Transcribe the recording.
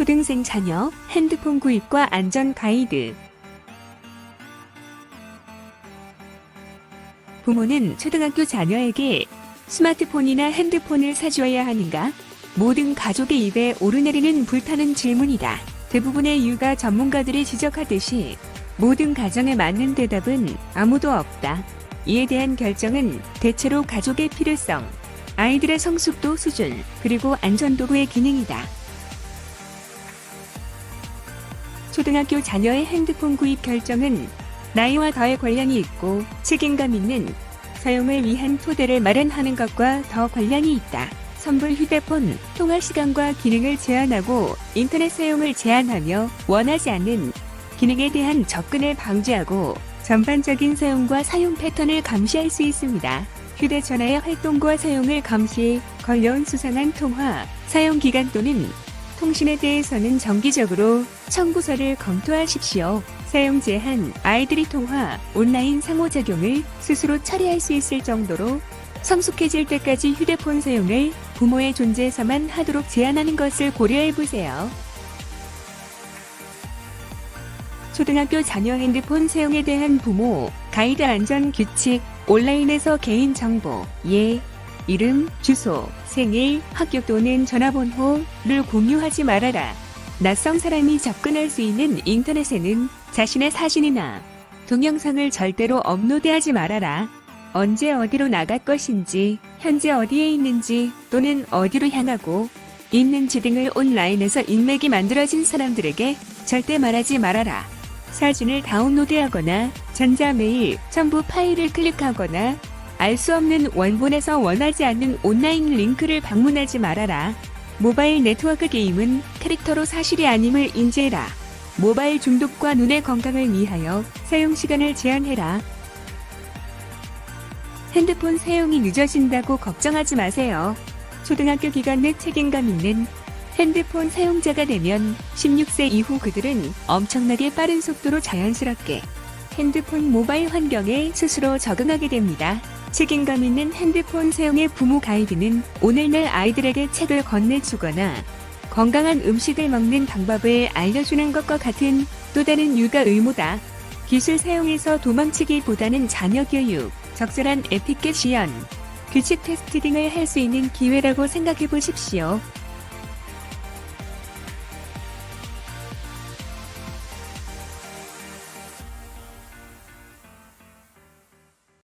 초등생 자녀 핸드폰 구입과 안전 가이드. 부모는 초등학교 자녀에게 스마트폰이나 핸드폰을 사주어야 하는가? 모든 가족의 입에 오르내리는 불타는 질문이다. 대부분의 육아 전문가들이 지적하듯이 모든 가정에 맞는 대답은 아무도 없다. 이에 대한 결정은 대체로 가족의 필요성, 아이들의 성숙도 수준, 그리고 안전도구의 기능이다. 초등학교 자녀의 핸드폰 구입 결정은 나이와 더의 관련이 있고 책임감 있는 사용을 위한 토대를 마련하는 것과 더 관련이 있다. 선불 휴대폰 통화 시간과 기능을 제한하고 인터넷 사용을 제한하며 원하지 않는 기능에 대한 접근을 방지하고 전반적인 사용과 사용 패턴을 감시할 수 있습니다. 휴대전화의 활동과 사용을 감시, 걸려온 수상한 통화, 사용 기간 또는 통신에 대해서는 정기적으로 청구서를 검토하십시오. 사용 제한, 아이들이 통화, 온라인 상호작용을 스스로 처리할 수 있을 정도로 성숙해질 때까지 휴대폰 사용을 부모의 존재에서만 하도록 제한하는 것을 고려해 보세요. 초등학교 자녀 핸드폰 사용에 대한 부모, 가이드 안전 규칙, 온라인에서 개인 정보, 예, 이름, 주소, 생일, 학교 또는 전화번호를 공유하지 말아라. 낯선 사람이 접근할 수 있는 인터넷에는 자신의 사진이나 동영상을 절대로 업로드하지 말아라. 언제 어디로 나갈 것인지, 현재 어디에 있는지 또는 어디로 향하고 있는지 등을 온라인에서 인맥이 만들어진 사람들에게 절대 말하지 말아라. 사진을 다운로드하거나 전자메일, 첨부 파일을 클릭하거나 알 수 없는 원본에서 원하지 않는 온라인 링크를 방문하지 말아라. 모바일 네트워크 게임은 캐릭터로 사실이 아님을 인지해라. 모바일 중독과 눈의 건강을 위하여 사용 시간을 제한해라. 핸드폰 사용이 늦어진다고 걱정하지 마세요. 초등학교 기간 내 책임감 있는 핸드폰 사용자가 되면 16세 이후 그들은 엄청나게 빠른 속도로 자연스럽게 핸드폰 모바일 환경에 스스로 적응하게 됩니다. 책임감 있는 핸드폰 사용의 부모 가이드는 오늘날 아이들에게 책을 건네주거나 건강한 음식을 먹는 방법을 알려주는 것과 같은 또 다른 육아 의무다. 기술 사용에서 도망치기보다는 자녀 교육, 적절한 에티켓 시연, 규칙 테스트 등을 할 수 있는 기회라고 생각해 보십시오.